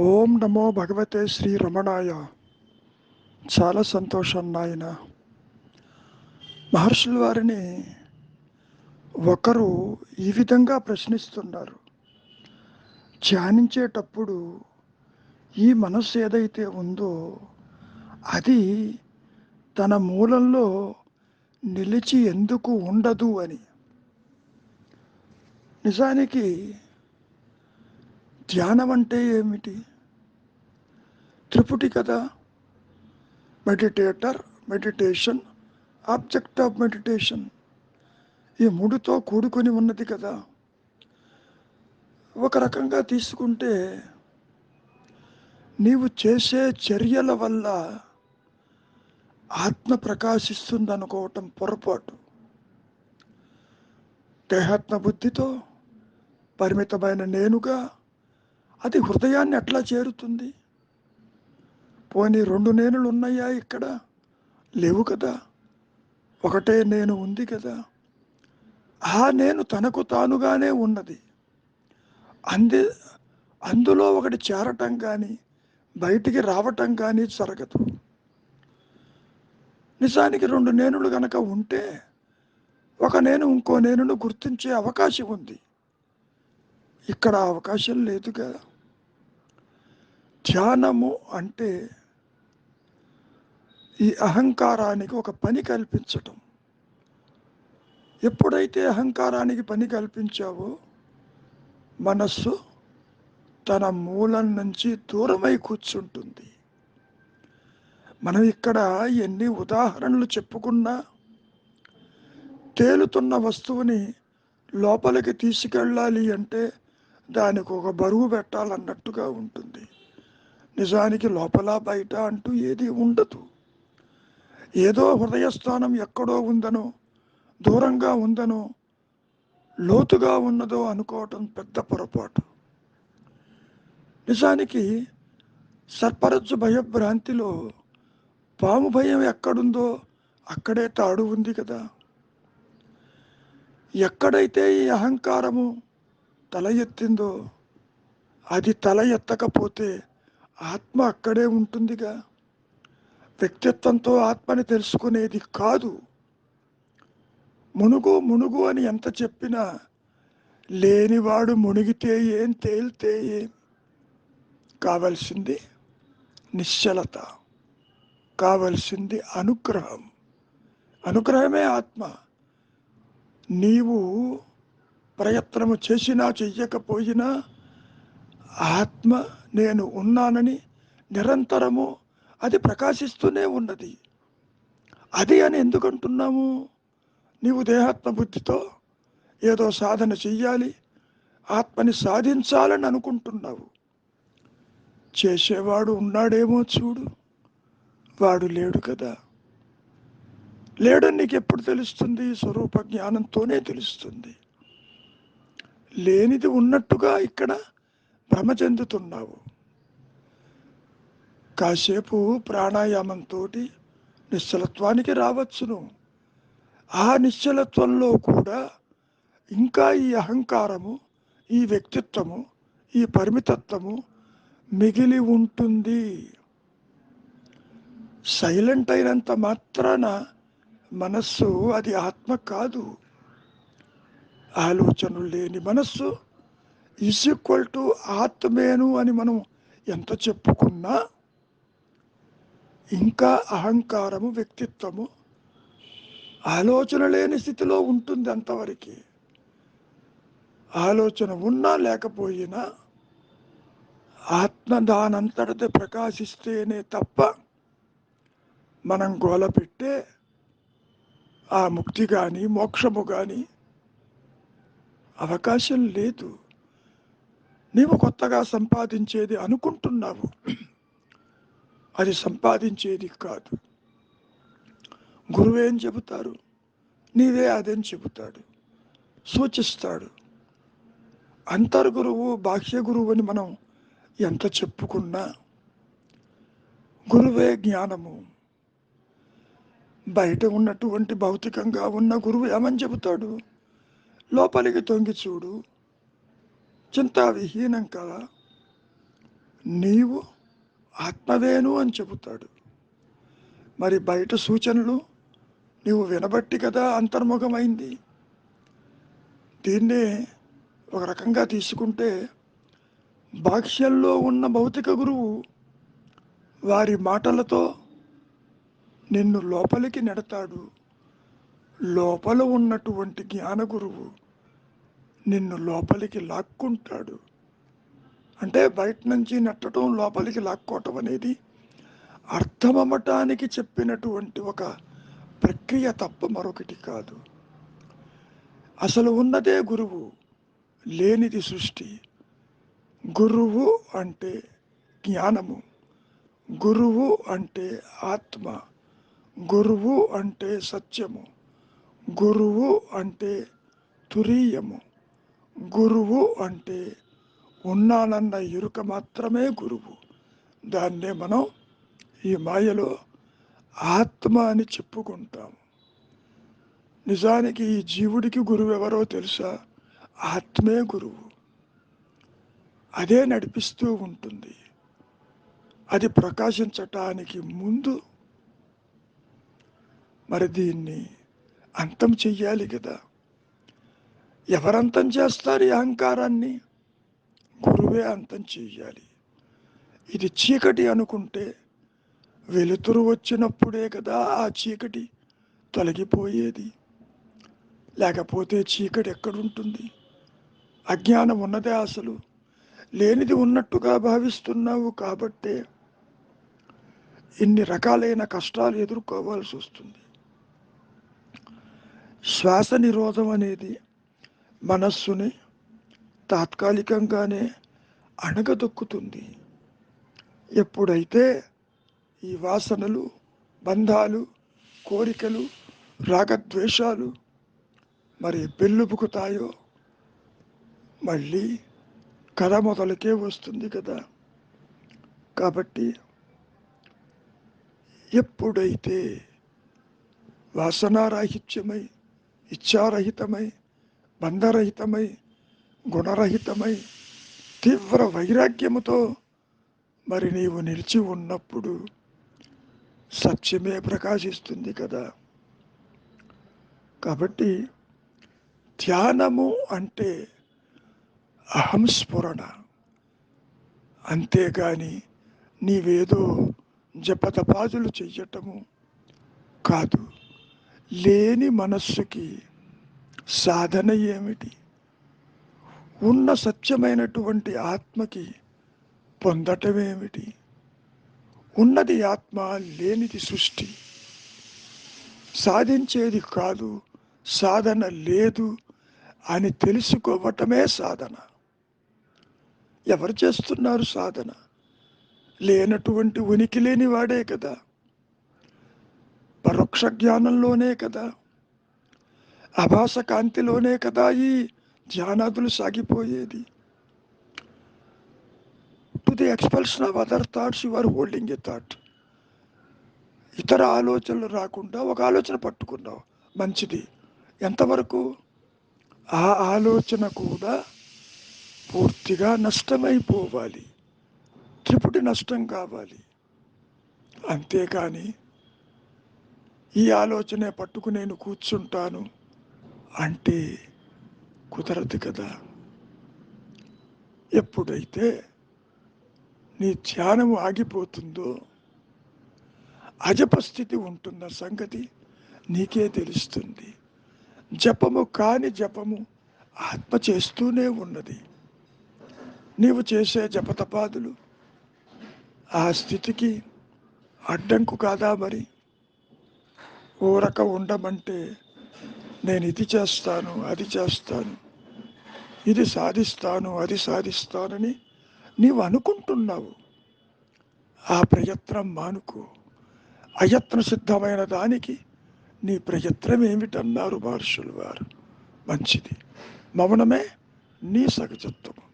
ఓం నమో భగవతే శ్రీ రమణాయ. చాలా సంతోషం నాయన. మహర్షుల వారిని ఒకరు ఈ విధంగా ప్రశ్నిస్తున్నారు. ధ్యానించేటప్పుడు ఈ మనస్సు ఏదైతే ఉందో అది తన మూలంలో నిలిచి ఎందుకు ఉండదు అని. నిజానికి ధ్యానం అంటే ఏమిటి? త్రిపుటి కదా meditator meditation object of meditation. ఈ మూడుతో కూడుకొని ఉన్నది కదా ఒక రకంగా తీసుకుంటే నీవు చేసే చర్యల వల్ల ఆత్మ ప్రకాశిస్తుందనుకోవటం పొరపాటు. దేహాత్మ బుద్ధితో పరిమితమైన నేనుగా అది హృదయాన్ని ఎట్లా చేరుతుంది. పోనీ రెండు నేనులు ఉన్నాయా ఇక్కడ? లేవు కదా. ఒకటే నేను ఉంది కదా. ఆ నేను తనకు తానుగానే ఉన్నది. అంది అందులో ఒకటి చేరటం కానీ బయటికి రావటం కానీ జరగదు. నిజానికి రెండు నేనులు గనక ఉంటే ఒక నేను ఇంకో నేనును గుర్తించే అవకాశం ఉంది. ఇక్కడ అవకాశం లేదు కదా ధ్యానము అంటే ఈ అహంకారానికి ఒక పని కల్పించటం. ఎప్పుడైతే అహంకారానికి పని కల్పించావో మనస్సు తన మూలం నుంచి దూరమై కూర్చుంటుంది. మనం ఇక్కడ ఎన్ని ఉదాహరణలు చెప్పుకున్నా తేలుతున్న వస్తువుని లోపలికి తీసుకెళ్ళాలి అంటే దానికి ఒక బరువు పెట్టాలన్నట్టుగా ఉంటుంది. నిజానికి లోపల బయట అంటూ ఏది ఉండదు. ఏదో హృదయస్థానం ఎక్కడో ఉందనో దూరంగా ఉందనో లోతుగా ఉన్నదో అనుకోవటం పెద్ద పొరపాటు. నిజానికి సర్పరజ్జు భయభ్రాంతిలో పాము భయం ఎక్కడుందో అక్కడే తాడు ఉంది కదా. ఎక్కడైతే ఈ అహంకారము తల ఎత్తిందో అది తల ఎత్తకపోతే ఆత్మ అక్కడే ఉంటుందిగా. వ్యక్తిత్వంతో ఆత్మని తెలుసుకునేది కాదు. మునుగు మునుగు అని ఎంత చెప్పినా లేనివాడు మునిగితే ఏం తేలితే ఏం కావలసింది నిశ్చలత కావలసింది అనుగ్రహం. అనుగ్రహమే ఆత్మ. నీవు ప్రయత్నము చేసినా చెయ్యకపోయినా ఆత్మ నేను ఉన్నానని నిరంతరము అది ప్రకాశిస్తూనే ఉన్నది. అది అని ఎందుకు అంటున్నాము నీవు దేహాత్మ బుద్ధితో ఏదో సాధన చెయ్యాలి ఆత్మని సాధించాలని అనుకుంటున్నావు. చేసేవాడు ఉన్నాడేమో చూడు వాడు లేడు కదా. లేడని నీకు ఎప్పుడు తెలుస్తుంది? స్వరూప జ్ఞానంతోనే తెలుస్తుంది. లేనిది ఉన్నట్టుగా ఇక్కడ భ్రమ చెందుతున్నావు. కాసేపు ప్రాణాయామంతో నిశ్చలత్వానికి రావచ్చును. ఆ నిశ్చలత్వంలో కూడా ఇంకా ఈ అహంకారము ఈ వ్యక్తిత్వము ఈ పరిమితత్వము మిగిలి ఉంటుంది. సైలెంట్ అయినంత మాత్రాన మనస్సు అది ఆత్మ కాదు. ఆలోచనలు లేని మనస్సు ఈజ్ ఈక్వల్ టు ఆత్మేను అని మనం ఎంత చెప్పుకున్నా ఇంకా అహంకారము వ్యక్తిత్వము ఆలోచన లేని స్థితిలో ఉంటుంది అంతవరకు. ఆలోచన ఉన్నా లేకపోయినా ఆత్మ దానంతటి ప్రకాశిస్తేనే తప్ప మనం గోల పెట్టే ఆ ముక్తి కానీ మోక్షము కానీ అవకాశం లేదు. నీవు కొత్తగా సంపాదించేది అనుకుంటున్నావు. అది సంపాదించేది కాదు. గురువేం చెబుతారు? నీవే అదేం చెబుతాడు. సూచిస్తాడు. అంతర్గురువు బాహ్య గురువు అని మనం ఎంత చెప్పుకున్నా గురువే జ్ఞానము. బయట ఉన్నటువంటి భౌతికంగా ఉన్న గురువు ఏమని చెబుతాడు? లోపలికి తొంగి చూడు. చింతా విహీనం కదా. నీవు ఆత్మవేను అని చెబుతాడు. మరి బయట సూచనలు నీవు వినబట్టి కదా అంతర్ముఖమైంది. దీన్నే ఒక రకంగా తీసుకుంటే భాష్యంలో ఉన్న భౌతిక గురువు వారి మాటలతో నిన్ను లోపలికి నెడతాడు. లోపల ఉన్నటువంటి జ్ఞాన గురువు నిన్ను లోపలికి లాక్కుంటాడు. అంటే బయట నుంచి నెట్టడం లోపలికి లాక్కోవటం అనేది అర్థమవ్వటానికి చెప్పినటువంటి ఒక ప్రక్రియ తప్ప మరొకటి కాదు. అసలు ఉన్నదే గురువు లేనిది సృష్టి. గురువు అంటే జ్ఞానము. గురువు అంటే ఆత్మ. గురువు అంటే సత్యము. గురువు అంటే తురీయము. గురువు అంటే ఉన్నానన్న ఎరుక మాత్రమే గురువు. దాన్నే మనం ఈ మాయలో ఆత్మ అని చెప్పుకుంటాం. నిజానికి ఈ జీవుడికి గురువు ఎవరో తెలుసా? ఆత్మే గురువు. అదే నడిపిస్తూ ఉంటుంది. అది ప్రకాశించటానికి ముందు. మరి దీన్ని అంతం చెయ్యాలి కదా. ఎవరంతం చేస్తారు ఈ అహంకారాన్ని? గురువే అంతం చెయ్యాలి. ఇది చీకటి అనుకుంటే వెలుతురు వచ్చినప్పుడే కదా ఆ చీకటి తొలగిపోయేది. లేకపోతే చీకటి ఎక్కడుంటుంది? అజ్ఞానం ఉన్నదే అసలు. లేనిది ఉన్నట్టుగా భావిస్తున్నావు కాబట్టే ఇన్ని రకాలైన కష్టాలు ఎదుర్కోవాల్సి వస్తుంది. శ్వాస నిరోధం అనేది మనస్సుని తాత్కాలికంగానే అణగదొక్కుతుంది. ఎప్పుడైతే ఈ వాసనలు బంధాలు కోరికలు రాగద్వేషాలు మరి పెళ్ళుపుకుతాయో మళ్ళీ కథ మొదలకే వస్తుంది కదా. కాబట్టి ఎప్పుడైతే వాసనారాహిత్యమై ఇచ్చారహితమై బంధరహితమై గుణరహితమై తీవ్ర వైరాగ్యముతో మరి నీవు నిలిచి ఉన్నప్పుడు సత్యమే ప్రకాశిస్తుంది కదా. కాబట్టి ధ్యానము అంటే అహం స్ఫురణ అంతేగాని నీవేదో జపతపాదులు చెయ్యటము కాదు. లేని మనస్సుకి సాధన ఏమిటి? ఉన్న సత్యమైనటువంటి ఆత్మకి పొందటమేమిటి? ఉన్నది ఆత్మ లేనిది సృష్టి. సాధించేది కాదు సాధన లేదు అని తెలుసుకోవటమే సాధన. ఎవరు చేస్తున్నారు సాధన? లేనటువంటి ఉనికి లేని వాడే కదా. పరోక్ష జ్ఞానంలోనే కదా. అభాస కాంతిలోనే కదా ఈ ధ్యానాదులు సాగిపోయేది. To the expulsion of other thoughts you are holding a thought ఇతర ఆలోచనలు రాకుండా ఒక ఆలోచన పట్టుకున్నావు. మంచిది. ఎంతవరకు? ఆ ఆలోచన కూడా పూర్తిగా నష్టమైపోవాలి. త్రిపుటి నష్టం కావాలి. అంతేకాని ఈ ఆలోచనే పట్టుకు నేను కూర్చుంటాను అంటే కుదరదు కదా. ఎప్పుడైతే నీ ధ్యానము ఆగిపోతుందో అజపస్థితి ఉంటున్న సంగతి నీకే తెలుస్తుంది. జపము కాని జపము ఆత్మ చేస్తూనే ఉన్నది. నీవు చేసే జపతపాదులు ఆ స్థితికి అడ్డంకు కాదా మరి? ఊరక ఉండమంటే నేను ఇది చేస్తాను అది చేస్తాను ఇది సాధిస్తాను అది సాధిస్తానని నీవు అనుకుంటున్నావు. ఆ ప్రయత్నం మానుకో. అయత్న సిద్ధమైన దానికి నీ ప్రయత్నం ఏమిటన్నారు మహర్షులు వారు? మంచిది. మౌనమే నీ సహజత్వము